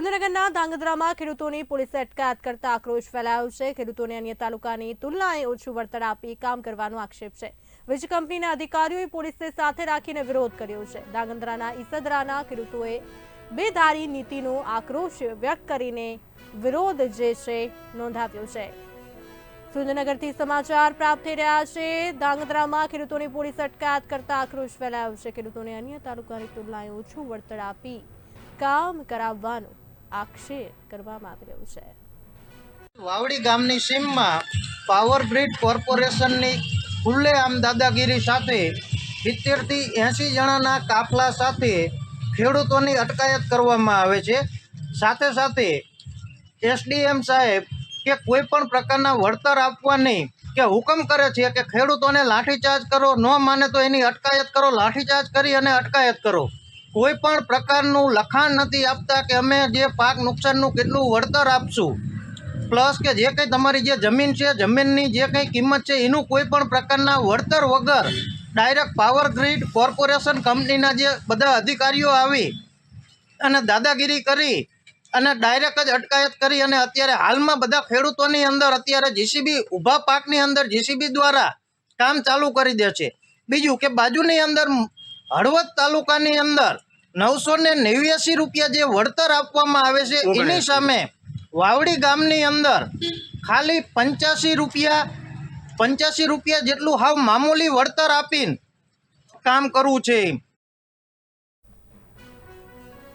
સુરેન્દ્રનગરના ધાંગધ્રામાં ખેડૂતોની પોલીસે અટકાયત કરતા આક્રોશ ફેલાયો છે. ખેડૂતોને અન્ય તાલુકાની તુલનાએ ઓછું વળતર આપી કામ કરવાનો આક્ષેપ છે. વીજ કંપનીના અધિકારીઓએ પોલીસને સાથે રાખીને વિરોધ કર્યો છે. ધાંગધ્રાના ઈસદરાના ખેડૂતોએ બેધારી નીતિનો આક્રોશ વ્યક્ત કરીને વિરોધ જે છે નોંધાવ્યો છે. સુરેન્દ્રનગરથી સમાચાર પ્રાપ્ત થઈ રહ્યા છે. ધાંગધ્રામાં ખેડૂતોની પોલીસ અટકાયત કરતા આક્રોશ ફેલાયો છે. ખેડૂતોને અન્ય તાલુકાની તુલનાએ ઓછું વળતર આપી કામ કરાવવાનો આક્ષેપ કરવામાં આવી છે. વાવડી ગામની સીમમાં પાવર ગ્રીડ કોર્પોરેશનની ખુલ્લેઆમ દાદાગીરી સાથે સિત્તેરથી એંસી જણાના કાફલા સાથે ખેડૂતોની અટકાયત કરવામાં આવે છે. સાથે સાથે એસડીએમ સાહેબ કે કોઈ પણ પ્રકારના વળતર આપવા નહીં કે હુકમ કરે છે કે ખેડૂતોને લાઠીચાર્જ કરો, ન માને તો એની અટકાયત કરો, લાઠીચાર્જ કરી અને અટકાયત કરો. કોઈ પણ પ્રકારનું લખાણ નથી આપતા કે અમે જે પાક નુકસાનનું કેટલું વળતર આપશું. પ્લસ કે જે કંઈ તમારી જે જમીન છે, જમીનની જે કંઈ કિંમત છે, એનું કોઈ પણ પ્રકારના વળતર વગર ડાયરેક્ટ પાવર ગ્રીડ કોર્પોરેશન કંપનીના જે બધા અધિકારીઓ આવી અને દાદાગીરી કરી અને ડાયરેક્ટ જ અટકાયત કરી અને અત્યારે હાલમાં બધા ખેડૂતોની અંદર અત્યારે જીસીબી ઊભા પાકની અંદર જીસીબી દ્વારા કામ ચાલુ કરી દે છે. બીજું કે બાજુની અંદર હળવદ તાલુકાની અંદર નવસો ને નેવ્યાસી રૂપિયા જે વળતર આપવામાં આવે છે એની સામે વાવડી ગામની અંદર ખાલી પંચ્યાસી રૂપિયા પંચ્યાસી રૂપિયા જેટલું હાવ મામૂલી વળતર આપીને કામ કરવું છે